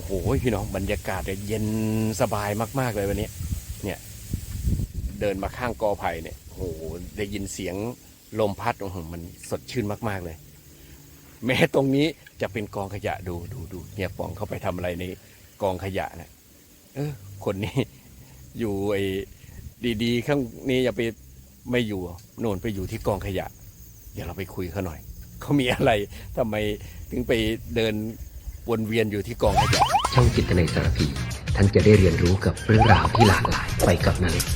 โอ้โหพี่น้องบรรยากาศเยเย็นสบายมากๆเลยวันนี้ เนี่ย เดินมาข้างกอไผ่เนี่ยโอ้โหได้ยินเสียงลมพัดโอ้โหมันสดชื่นมากๆเลย แม้ตรงนี้จะเป็นกองขยะดูดูดูเนี่ยปองเข้าไปทำอะไรในกองขยะนะเออคนนี้อยู่ไอ้ดีๆ ข้างนี้อย่าไปไม่อยู่โน่นไปอยู่ที่กองขยะ เดี๋ยวเราไปคุยเขาหน่อยเขามีอะไรทำไมถึงไปเดิน วนเวียนอยู่ที่กองขยะช่องจิตในสารพี ท่านจะได้เรียนรู้กับเรื่องราวที่หลากหลายไปกับนาเล็ก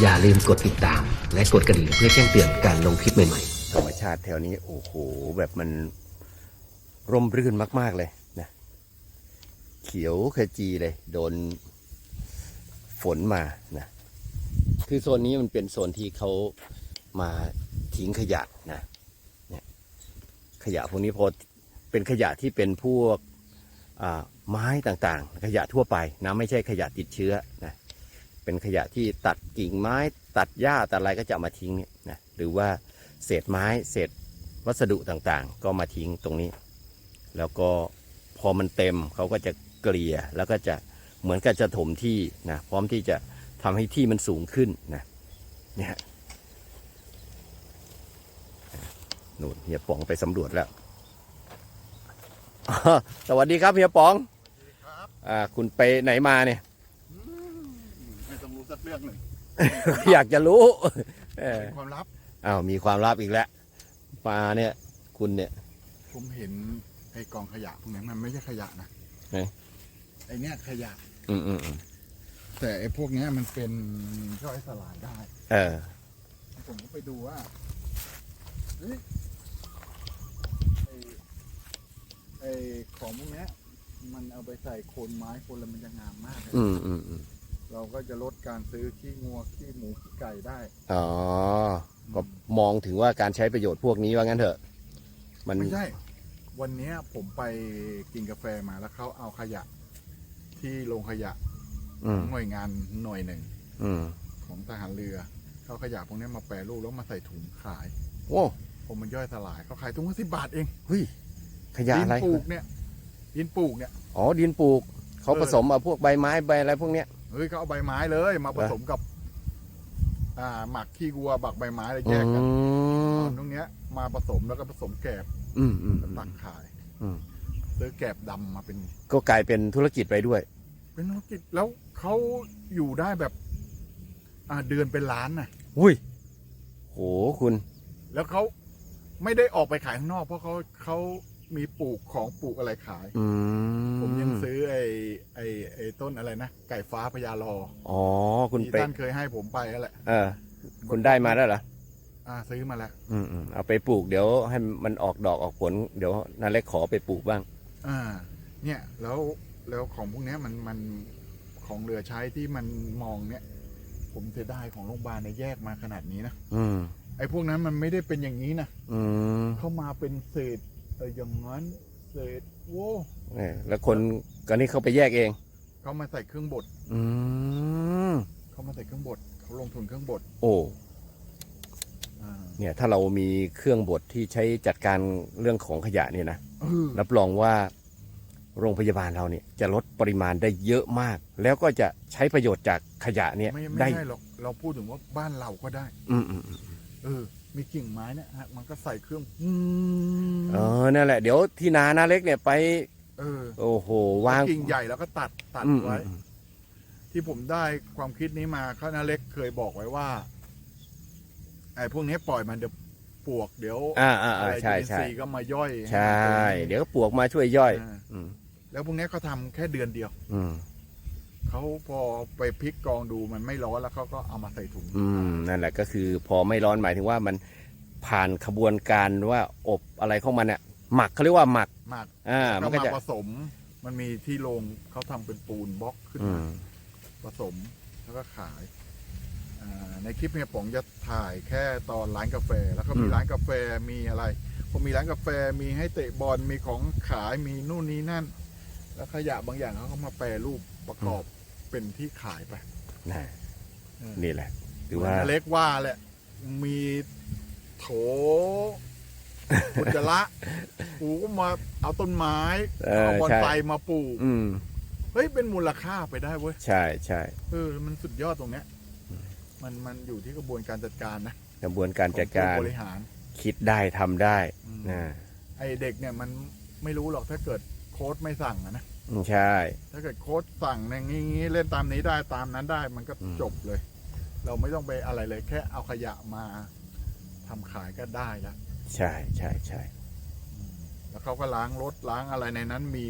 อย่าลืมกดติดตาม และกดกระดิ่งเพื่อแจ้งเตือนการลงคลิปใหม่ๆ ธรรมชาติแถวนี้โอ้โห แบบมันร่มรื่นมาก ๆ เลยนะเขียวขจีเลย โดนฝนมานะคือโซนนี้มันเป็นโซนที่เขามาทิ้งขยะนะเนี่ยขยะพวกนี้พอเป็นขยะที่เป็นพวกอ่า ไม้ต่างๆ ขยะทั่วไปนะไม่ใช่ขยะติดเชื้อนะเป็นขยะที่ตัดกิ่งไม้ตัดหญ้าตัดอะไรก็จะมาทิ้งเนี่ยนะหรือว่าเศษไม้เศษวัสดุต่างๆ ก็มาทิ้งตรงนี้ แล้วก็พอมันเต็มเขาก็จะเกลี่ยแล้วก็จะเหมือนกับจะถมที่นะพร้อมที่จะทำให้ที่มันสูงขึ้นนะเนี่ยนู่นเฮียป๋องไปสำรวจแล้ว สวัสดีครับเฮียป๋องครับอ่าคุณไปไหนมาเนี่ยไม่ต้องรู้สักเรื่องหนึ่งอยากจะรู้เออเป็นความลับอ้าวมีความลับอีกแล้วมาเนี่ย คุณเนี่ย ผมเห็นไอ้กองขยะพวกนี้มันไม่ใช่ขยะนะไหน ไอ้เนี่ยขยะ อืมอืมอืมแต่ไอ้พวกเนี้ยมันเป็นย่อยสลายได้ เออผมก็ไปดูว่าเฮ้ยไอ้ ไอ้ของพวกเนี้ย มันเอาไปใส่โคนไม้คนละมันจะงามมากเลยอืมอืมอืมเราก็จะลดการซื้อขี้งัวขี้หมูขี้ไก่ได้อ๋อ ก็มองถึงว่าการใช้ประโยชน์พวกนี้ว่างั้นเถอะ มันไม่ใช่ วันเนี้ยผมไปกินกาแฟมาแล้วเขาเอาขยะ ที่โรงขยะอืมหน่วยงานหน่วยหนึ่งอืมของทหารเรือเขาขยะพวกนี้มาแปรรูปแล้วมาใส่ถุงขาย โอ้ผมมันย่อยสลายเขาขายถุงละสิบบาทเอง เฮ้ย ขยะดิอะไร ปลูกเนี่ยดินปลูกเนี่ย อ๋อดินปลูกเขาเออ ผสมเอาพวกใบไม้ใบอะไรพวกเนี้ย เฮ้ยเขาเอาใบไม้เลย มาผสมกับ อ่า หมักขี้วัวบักใบไม้อะไรแยกกันอืมเอาตรงเนี้ย มาผสมแล้วก็ผสมแกบอืมอืมแล้วตักขายอืม ซื้อแกบดำมาเป็น ก็กลายเป็นธุรกิจไปด้วย เป็นธุรกิจแล้วเขาอยู่ได้แบบ อ่าเดือนเป็นล้านน่ะอุ้ยโหคุณ แล้วเขาไม่ได้ออกไปขายข้างนอก เพราะเขาเขา มีปลูกของปลูกอะไรขาย อืมผมยังซื้อไอ้ไอ้ไอ้ต้นอะไรนะ ไก่ฟ้าพญารออ๋อ คุณที่ไปท่านเคยให้ผมไปนั่นแหละ เออ คุณได้มาแล้วเหรออ่าซื้อมาแล้ว อืมอืมเอาไปปลูกเดี๋ยวให้มันออกดอกออกผล เดี๋ยวนาเล็กขอไปปลูกบ้าง อ่า เนี่ยแล้วแล้วของพวกเนี้ยมันมันของเหลือใช้ที่มันมองเนี่ย ผมเสียดายของโรงพยาบาลเนี่ยแยกมาขนาดนี้นะอืม ไอ้พวกนั้นมันไม่ได้เป็นอย่างนี้นะอืม เข้ามาเป็นเศษ เอออย่างนั้นเศษโว้เนี่ยแล้วคนก็นี่เขาไปแยกเอง เขามาใส่เครื่องบดอืมเขามาใส่เครื่องบดเขาลงทุนเครื่องบดโอ้ อ่าเนี่ยถ้าเรามีเครื่องบดที่ใช้จัดการเรื่องของขยะเนี่ยนะ เออรับรองว่าโรงพยาบาลเราเนี่ยจะลดปริมาณได้เยอะมาก แล้วก็จะใช้ประโยชน์จากขยะเนี่ยไม่ไม่ได้ใช่หรอกเราพูดถึงว่าบ้านเราก็ได้ อืมอืมอืมเออ มีกิ่งไม้เนี่ยฮะมันก็ใส่เครื่องอืมเออนั่นแหละเดี๋ยวที่นานาเล็กเนี่ยไป เออโอ้โหวางกิ่งใหญ่แล้วก็ตัดตัดอืมไว้ อืมที่ผมได้ความคิดนี้มาข้านาเล็กเคยบอกไว้ว่า ไอ้พวกนี้ปล่อยมันเดี๋ยวปวกเดี๋ยวอ่าอ่าอะอ่าไรใช่จุลินใช่ทรีย์ก็มาย่อยใช่ เดี๋ยวปลวกมาช่วยย่อย อ่าอืมแล้วพวกนี้เขาทำแค่เดือนเดียว อืม เขาพอไปพลิกกองดูมันไม่ร้อนแล้วเขาก็เอามาใส่ถุงอืมนั่นแหละก็คือพอไม่ร้อนหมายถึงว่ามันผ่านขบวนการว่าอบอะไรของมันเนี่ยหมักเขาเรียกว่าหมักมากอ่าแล้มันวก็มาจะผสม มันมีที่โรงเขาทำเป็นปูนบล็อกขึ้นอืมาม ผสมแล้วก็ขายอ่าในคลิปเนี่ยป๋องจะถ่ายแค่ตอนร้านกาแฟ แล้วก็มีร้านกาแฟมีอะไรพอมีร้านกาแฟมีให้เตะบอลมีของขายมีนู่นนี่นั่น แล้วขยะบางอย่างเขาก็มาแปรรูป ประกอบเป็นที่ขายไปนะเออนี่แหละถือเหมือว่านเล็กว่าแหละ มีโถอุจจาระกูก็มาเอาต้นไม้เออเอาบอนใช่ไซมาปลูกอืมฮ้ยเป็นมูลค่าไปได้เว้ย ใช่ใช่เออมันสุดยอดตรงเนี้ย มันมันอยู่ที่กระบวนการจัดการนะกระบวนการจัดการของผู้บริหาร คิดได้ทำได้อืมนะไอเด็กเนี่ยมันไม่รู้หรอกถ้าเกิดโค้ดไม่สั่งอะนะอืม ใช่ ถ้าเกิดโค้ดสั่งอย่างนี้เล่นตามนี้ได้ตามนั้นได้มันก็อืม จบเลย เราไม่ต้องไปอะไรเลย แค่เอาขยะมาทำขายก็ได้แล้วใช่ใช่ใช่แล้วเขาก็ล้างรถล้างอะไรในนั้นมี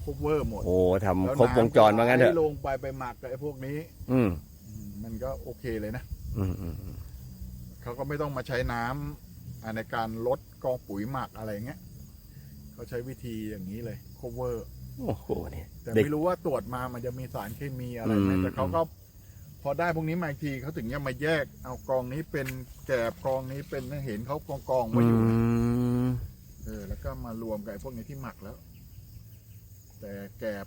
คูเวอร์หมดโอ้ทำแล้วครบวงจรว่างั้นเถอะำลงไปไปหมักกับไอ้พวกนี้อืมอืมมันก็โอเคเลยนะอืมอืมอืมเขาก็ไม่ต้องมาใช้น้ำอ่าในการลดกองปุ๋ยหมักอะไรเงี้ยเขาใช้วิธีอย่างนี้เลยคูเวอร์ โอ้โหเนี่ยแต่เด็ก ไม่รู้ว่าตรวจมามันจะมีสารเคมีอะไรไหมอืม แต่เขาก็พอได้พวกนี้มาอีกทีเขาถึงจะมาแยก เอากองนี้เป็นแกบกองนี้เป็นเห็นเขากองกองๆอืไว้อยู่นะมเออแล้วก็มารวมกับไอ้พวกนี้ที่หมักแล้ว แต่แกบ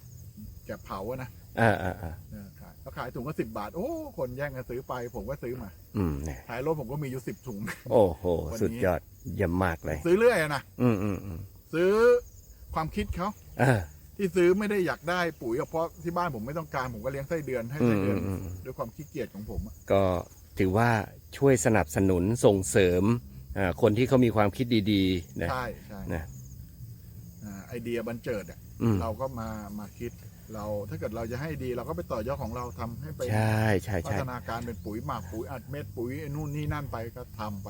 แกบเผาอะนะอ่าอ่าอ่าเออขายแล้วขายถุงก็สิบบาท โอ้คนแย่งกันซื้อไป ผมก็ซื้อมาอืมเนี่ยขายรถผมก็มีอยู่สิบถุง โอ้โห วันนี้ สุดยอดเยี่ยมมากเลย ซื้อเรื่อยอะนะอืมอืมอืมซื้อความคิดเขาอ่า ที่ซื้อไม่ได้อยากได้ปุ๋ยเพราะที่บ้านผมไม่ต้องการผมก็เลี้ยงไส้เดือนให้อืไส้มเดือือนมอืม ด้วยความขี้เกียจของผมอะก็ถือว่าช่วยสนับสนุนส่งเสริมอ่าคนที่เขามีความคิดดีๆนะใช่ใช่นะอ่าไอเดียบันเจิดอะอืมเราก็มามาคิด เราถ้าเกิดเราจะให้ดีเราก็ไปต่อยอดของเราทำให้ไปใช่ใช่พัใช่ฒนาการเป็นปุ๋ยหมักปุ๋ยอัดเม็ดปุ๋ยนู่นนี่นั่นไปก็ทำไป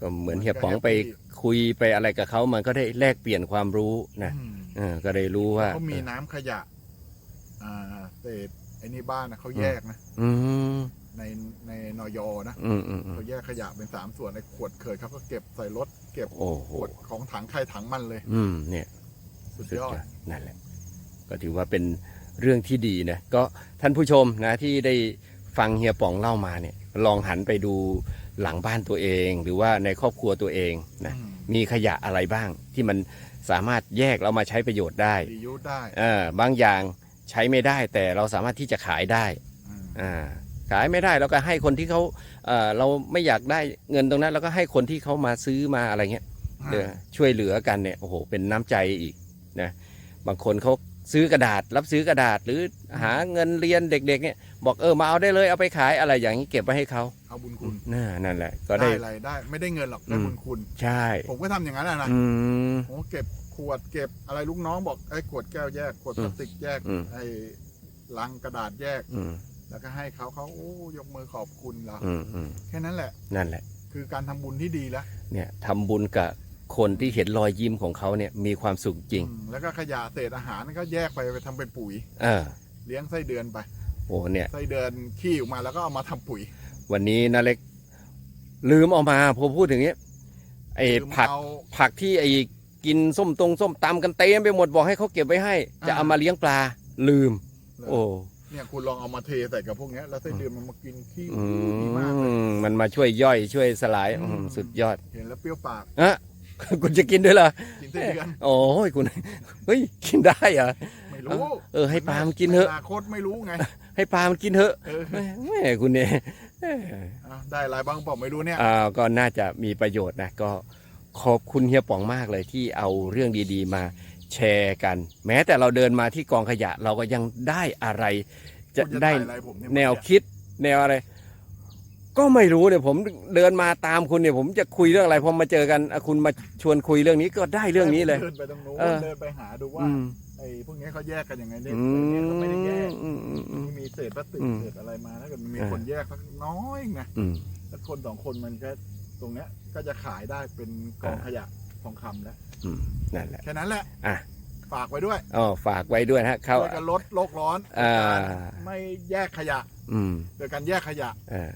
ก็เหมือนเฮียมันก็ป๋องไปแฮปปี้คุยไปอะไรกับเขามันก็ได้แลกเปลี่ยนความรู้นะอืมเออก็ได้รู้ว่าเขามีน้ำขยะ อ่าเศษไอ้นี่บ้านนะเขาแยกนะ อืมในในนอยนะอืมอืมอืมเขาแยกขยะเป็นสามส่วนในขวดเขิดเขาก็เก็บใส่รถเก็บโอ้โหขวดของถังใครถังมันเลย อืมเนี่ย สุดสุดยอดยอดนั่นแหละ ก็ถือว่าเป็นเรื่องที่ดีนะ ก็ท่านผู้ชมนะที่ได้ฟังเฮียป๋องเล่ามาเนี่ย ลองหันไปดูหลังบ้านตัวเอง หรือว่าในครอบครัวตัวเองนะอืมมีขยะอะไรบ้างที่มันสามารถแยกเรามาใช้ประโยชน์ได้รียูสได้เออบางอย่างใช้ไม่ได้แต่เราสามารถที่จะขายได้อืมอ่าขายไม่ได้เราก็ให้คนที่เขาเอ่อเราไม่อยากได้เงินตรงนั้นเราก็ให้คนที่เขามาซื้อมาอะไรเงี้ยเดี๋ยวช่วยเหลือกันเนี่ยโอ้โหเป็นน้ำใจอีกนะบางคนเขาซื้อกระดาษ รับซื้อกระดาษหรือหาเงินเรียนเด็ก ๆ เนี่ย บอกเออมาเอาได้เลยเอาไปขายอะไรอย่างนี้เก็บไว้ให้เขาเอาบุญคุณน่านั่นแหละ ก็ได้ได้อะไรได้ ไม่ได้เงินหรอกได้อืมบุญคุณ ใช่ ผมก็ทำอย่างนั้นอะนะอืมผมก็เก็บขวดเก็บอะไรลูกน้องบอกไอ้ขวดแก้วแยกขวดพลาสติกแยกอืมไอ้ลังกระดาษแยกอืมแล้วก็ให้เขาเขาโอ้ยกมือขอบคุณเราอืมอืมแค่นั้นแหละ นั่นแหละ คือการทำบุญที่ดีแล้วเนี่ยทำบุญกับคนที่เห็นรอยยิ้มของเขาเนี่ยมีความสุขจริงอืมแล้วก็ขยะเศษอาหารก็แยกไปไปทำเป็นปุ๋ย เออ เลี้ยงไส้เดือนไป โอ้เนี่ย ไส้เดือนขี้ออกมาแล้วก็เอามาทำปุ๋ยวันนี้นาเล็ก ลืมเออกมาพอพูดถึงเนี้ยไอ้คือผักเอา ผักที่ไอ้กินส้มตรงส้มตำกันเต็มไปหมดบอกให้เขาเก็บไว้ให้ จะอ่า เอามาเลี้ยงปลาลืม โอ้เนี่ยคุณลองเอามาเทใส่กับพวกเนี้ยแล้วไส้เดือนมันมากินขี้อืดีมากเลย มมันมาช่วยย่อยช่วยสลายอืม อืมสุดยอดเห็นแล้วเปรี้ยวปากอะ คุณจะกินด้วยเหรอกินไส้เดือน โอ้ยคุณ เฮ้ยกินได้เหรอ ไม่รู้เออให้ปลามันกินเถอะอนาคตไม่รู้ไง ให้ปลามันกินเถอะเออ แม่แม่คุณเนี่ยเอ้ยอะได้อะไรบ้างบอกไม่รู้เนี่ย อ่าก็น่าจะมีประโยชน์นะก็ขอบคุณเฮียป๋องมากเลยที่เอาเรื่องดีๆมาแชร์กัน แม้แต่เราเดินมาที่กองขยะเราก็ยังได้อะไร จะคุณได้ถ่ายอะไรผมเนี่ยแนวคิด แนวอะไร ก็ไม่รู้เนี่ยผมเดินมาตามคุณเนี่ย ผมจะคุยเรื่องอะไรพอมาเจอกันอะคุณมาชวนคุยเรื่องนี้ก็ได้เรื่องนี้เลยเดินไปตรงนู้นเออ เดินไปหาดูว่า อืม ไอ้พวกเนี้ยเขาแยกกันยังไงเนี่ยอืไอ้เนี่ยมเขาไม่ได้แยกอืมอืมอืมที่มีเศษพลาสติกอืมเศษอะไรมาถ้าเกิดมันมีอ่าคนแยกสักน้อยไงอืมแล้วคนสองคนมันก็ตรงเนี้ยก็จะขายได้เป็นกองอ่าขยะทองคำแล้วอืมนั่นแหละ แค่นั้นแหละอะ ฝากไว้ด้วยอ๋อฝากไว้ด้วยนะฮะเข้า ช่วยกันลดโลกร้อนอ่า การไม่แยกขยะอืมโดยการแยกขยะอ่า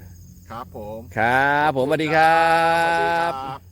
ครับผมครับ ผมสวัสดีครัสวัสดีบ ครับ